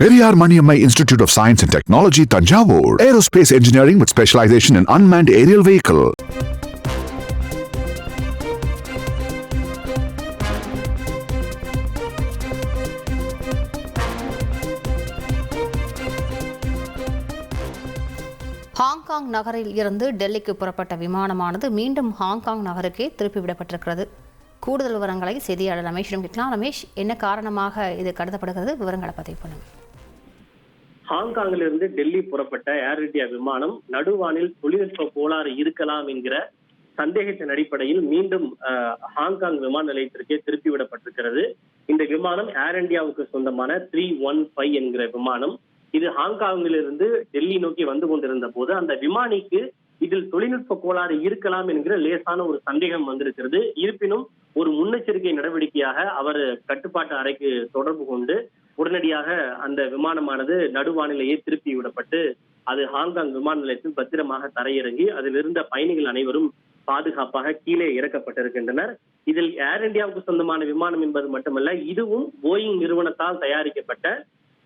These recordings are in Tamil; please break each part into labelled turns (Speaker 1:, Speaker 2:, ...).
Speaker 1: Periyar Maniammai institute of science and technology Thanjavur aerospace engineering with specialisation in unmanned aerial vehicle
Speaker 2: Hong Kong நகரில் இருந்து டெல்லிக்கு புறப்பட்ட விமானமானது மீண்டும் ஹாங்காங் நகருக்கே திருப்பிவிடப்பட்டிருக்கிறது. கூடுதல் விவரங்களை செய்தியாளர் ரமேஷிடம் கேட்கலாம். ரமேஷ் என்ன காரணமாக இது கருதப்படுகிறது? விவரங்களை பதிவு பண்ணுங்கள்
Speaker 3: ஹாங்காங்கிலிருந்து டெல்லி புறப்பட்ட ஏர் இந்தியா விமானம் நடுவானில் தொழில்நுட்ப கோளாறு இருக்கலாம் என்கிற சந்தேகத்தின் அடிப்படையில் மீண்டும் ஹாங்காங் விமான நிலையத்திற்கே திருப்பி விடப்பட்டிருக்கிறது இந்த விமானம் ஏர் இந்தியாவுக்கு சொந்தமான த்ரீ ஒன் ஃபைவ் என்கிற விமானம். இது ஹாங்காங்கிலிருந்து டெல்லி நோக்கி வந்து கொண்டிருந்த போது அந்த விமானிக்கு இதில் தொழில்நுட்ப கோளாறு இருக்கலாம் என்கிற லேசான ஒரு சந்தேகம் வந்திருக்கிறது. இருப்பினும் ஒரு முன்னெச்சரிக்கை நடவடிக்கையாக அவர் கட்டுப்பாட்டு அறைக்கு தொடர்பு கொண்டு உடனடியாக அந்த விமானமானது நடுவானிலேயே திருப்பி விடப்பட்டு அது ஹாங்காங் விமான நிலையத்தில் பத்திரமாக தரையிறங்கி அதில் இருந்த பயணிகள் அனைவரும் பாதுகாப்பாக கீழே இறக்கப்பட்டிருக்கின்றனர். இதில் ஏர் இந்தியாவுக்கு சொந்தமான விமானம் என்பது மட்டுமல்ல இதுவும் போயிங் நிறுவனத்தால் தயாரிக்கப்பட்ட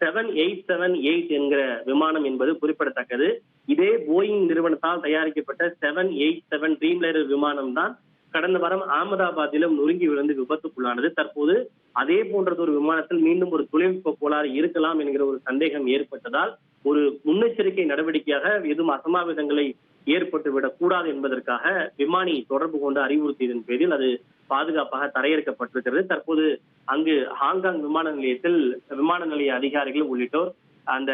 Speaker 3: செவன் எயிட் செவன் எயிட் என்கிற விமானம் என்பது குறிப்பிடத்தக்கது. இதே போயிங் நிறுவனத்தால் தயாரிக்கப்பட்ட செவன் எயிட் செவன் ட்ரீம்லைனர் விமானம் தான் கடந்த வாரம் அகமதாபாத்திலும் நொறுங்கி விழுந்து விபத்துக்குள்ளானது. தற்போது அதே போன்றது ஒரு விமானத்தில் மீண்டும் ஒரு தொழில்நுட்ப கோளாறு இருக்கலாம் என்கிற ஒரு சந்தேகம் ஏற்பட்டதால் ஒரு முன்னெச்சரிக்கை நடவடிக்கையாக எதுவும் அசம்பாவிதங்களை ஏற்பட்டு விடக்கூடாது என்பதற்காக விமானி தொடர்பு கொண்டு அறிவுறுத்தியதன் பேரில் அது பாதுகாப்பாக தரையிறக்கப்பட்டிருக்கிறது. தற்போது அங்கு ஹாங்காங் விமான நிலையத்தில் விமான நிலைய அதிகாரிகள் உள்ளிட்டோர் அந்த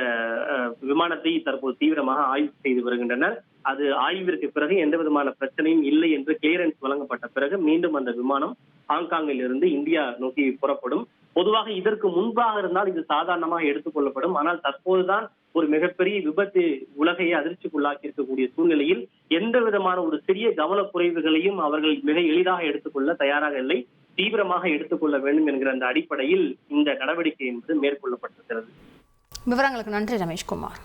Speaker 3: அஹ், விமானத்தை தற்போது தீவிரமாக ஆய்வு செய்து வருகின்றனர். அது ஆய்விற்கு பிறகு எந்த விதமான பிரச்சனையும் இல்லை என்று கிளியரன்ஸ் வழங்கப்பட்ட பிறகு மீண்டும் அந்த விமானம் ஹாங்காங்கில் இருந்து இந்தியா நோக்கி புறப்படும். பொதுவாக இதற்கு முன்பாக இருந்தால் இது சாதாரணமாக எடுத்துக்கொள்ளப்படும் ஆனால் தற்போதுதான் ஒரு மிகப்பெரிய விபத்து உலகையை அதிர்ச்சிக்குள்ளாக்கி இருக்கக்கூடிய சூழ்நிலையில் எந்த விதமான ஒரு சிறிய கவனக்குறைவுகளையும் அவர்கள் மிக எளிதாக எடுத்துக்கொள்ள தயாராக இல்லை. தீவிரமாக எடுத்துக்கொள்ள வேண்டும் என்கிற அந்த அடிப்படையில் இந்த நடவடிக்கை என்பது மேற்கொள்ளப்பட்டிருக்கிறது.
Speaker 2: விவரங்களுக்கு நன்றி Rameshkumar.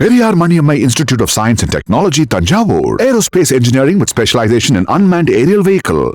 Speaker 1: Periyar Maniammai Institute of Science and Technology, Tanjavur. Aerospace engineering with specialization in unmanned aerial vehicle.